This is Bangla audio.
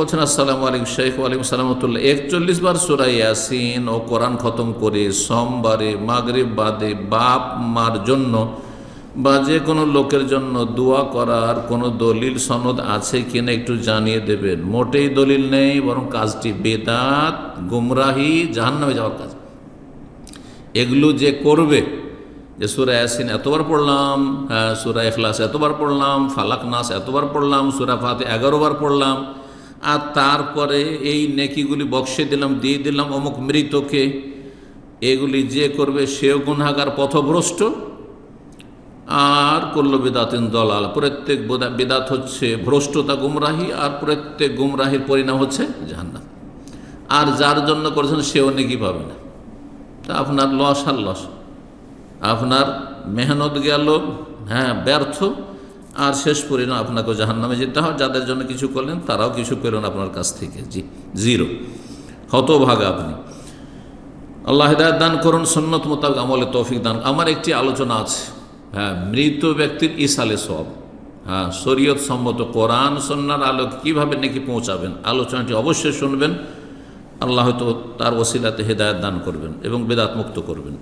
বলছেন, আসসালামু আলাইকুম শেখ ওয়ালাইকুম সালামতুল্লাহ একচল্লিশ বার সুরাই ইয়াসিন ও কোরআন খতম করে সোমবারে, মাগরিব বাদে বাপ মার জন্য বা যে কোনো লোকের জন্য দোয়া করার কোনো দলিল, সনদ আছে কিনা একটু জানিয়ে দেবেন। মোটেই দলিল নেই, বরং কাজটি বেদাত, গুমরাহি, জাহান্নামে যাওয়ার কাজ। এগুলো যে করবে, যে সুরা ইয়াসিন এতবার পড়লাম হ্যাঁ সুরা এখলাস এতবার পড়লাম, ফালাক নাস এতবার পড়লাম, সুরা ফাতে এগারো বার পড়লাম আর তারপরে এই নেকিগুলি বক্সে দিলাম, দিয়ে দিলাম, অমুক মৃতকে। এগুলি যে করবে সেও গুনাগার পথভ্রষ্ট। আর করল বেদাতিন দলাল। প্রত্যেক বোদা- বেদাত হচ্ছে ভ্রষ্টতা গুমরাহি, আর প্রত্যেক গুমরাহির পরিণাম হচ্ছে জাহান্নাম আর যার জন্য করেছেন সেও নেকি পাবে না। তা আপনার লস আর লস। আপনার মেহনত গেল হ্যাঁ ব্যর্থ। আর শেষ পরিণাম আপনাকে জাহান্নামে যেতে হয়। যাদের জন্য কিছু করলেন, তারাও কিছু পেলেন আপনার কাছ থেকে। জি, জিরো। হতভাগা আপনি। আল্লাহ হেদায়ত দান করুন সন্ন্যত মোতাবেক আমলে তৌফিক দান। আমার একটি আলোচনা আছে। হ্যাঁ মৃত ব্যক্তির ইসালে সব হ্যাঁ শরীয়ত সম্মত কোরআন সন্ন্যার আলোক কীভাবে নাকি পৌঁছাবেন, আলোচনাটি অবশ্যই শুনবেন। আল্লাহ হয়তো তার ওসিলাতে হেদায়ত দান করবেন এবং বেদাত মুক্ত করবেন।